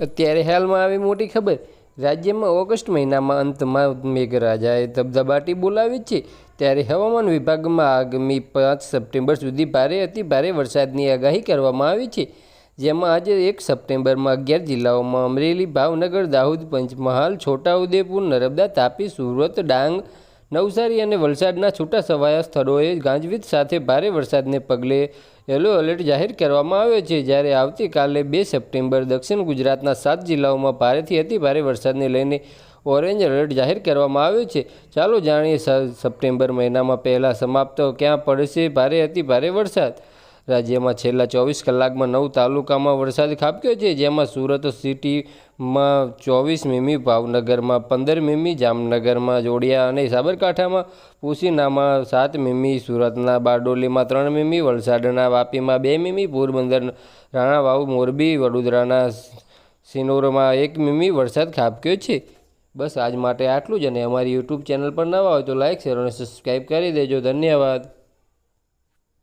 અત્યારે હાલમાં આવી મોટી ખબર. રાજ્યમાં ઓગસ્ટ મહિનામાં અંતમાં મેઘરાજાએ ધબધબાટી બોલાવી છે. ત્યારે હવામાન વિભાગમાં આગામી પાંચ સપ્ટેમ્બર સુધી ભારે અતિ ભારે વરસાદની આગાહી કરવામાં આવી છે. જેમાં આજે એક સપ્ટેમ્બરમાં અગિયાર જિલ્લાઓમાં અમરેલી, ભાવનગર, દાહોદ પંચમહાલ, છોટાઉદેપુર, નર્મદા, તાપી, સુરત, ડાંગ નવસારી અને વલસાડના છૂટાછવાયા સ્થળોએ ગાજવીજ સાથે ભારે વરસાદને પગલે યલો એલર્ટ જાહેર કરવામાં આવ્યો છે. જ્યારે આવતીકાલે બે સપ્ટેમ્બર દક્ષિણ ગુજરાતના સાત જિલ્લાઓમાં ભારેથી અતિભારે વરસાદને લઈને ઓરેન્જ એલર્ટ જાહેર કરવામાં આવ્યો છે. ચાલો જાણીએ સપ્ટેમ્બર મહિનામાં પહેલાં સમાપ્ત ક્યાં પડશે? ભારે, અતિભારે વરસાદ? રાજ્યમાં છેલ્લા ચોવીસ કલાકમાં નવ તાલુકામાં વરસાદ ખાબક્યો છે. જેમાં સુરત સિટીમાં ચોવીસ, મીમી ભાવનગરમાં પંદર, મીમી જામનગરમાં જોડિયા અને સાબરકાંઠામાં પુસીનામાં સાત, મીમી સુરતના બારડોલીમાં ત્રણ, મીમી વલસાડના વાપીમાં બે, મીમી પોરબંદર રાણાવાવ, મોરબી, વડોદરાના સિનોરમાં એક, મીમી વરસાદ ખાબક્યો છે. બસ આજ માટે આટલું જ અને અમારી યુટ્યુબ ચેનલ પર નવા હોય તો લાઇક શેર અને સબસ્ક્રાઈબ કરી દેજો. ધન્યવાદ.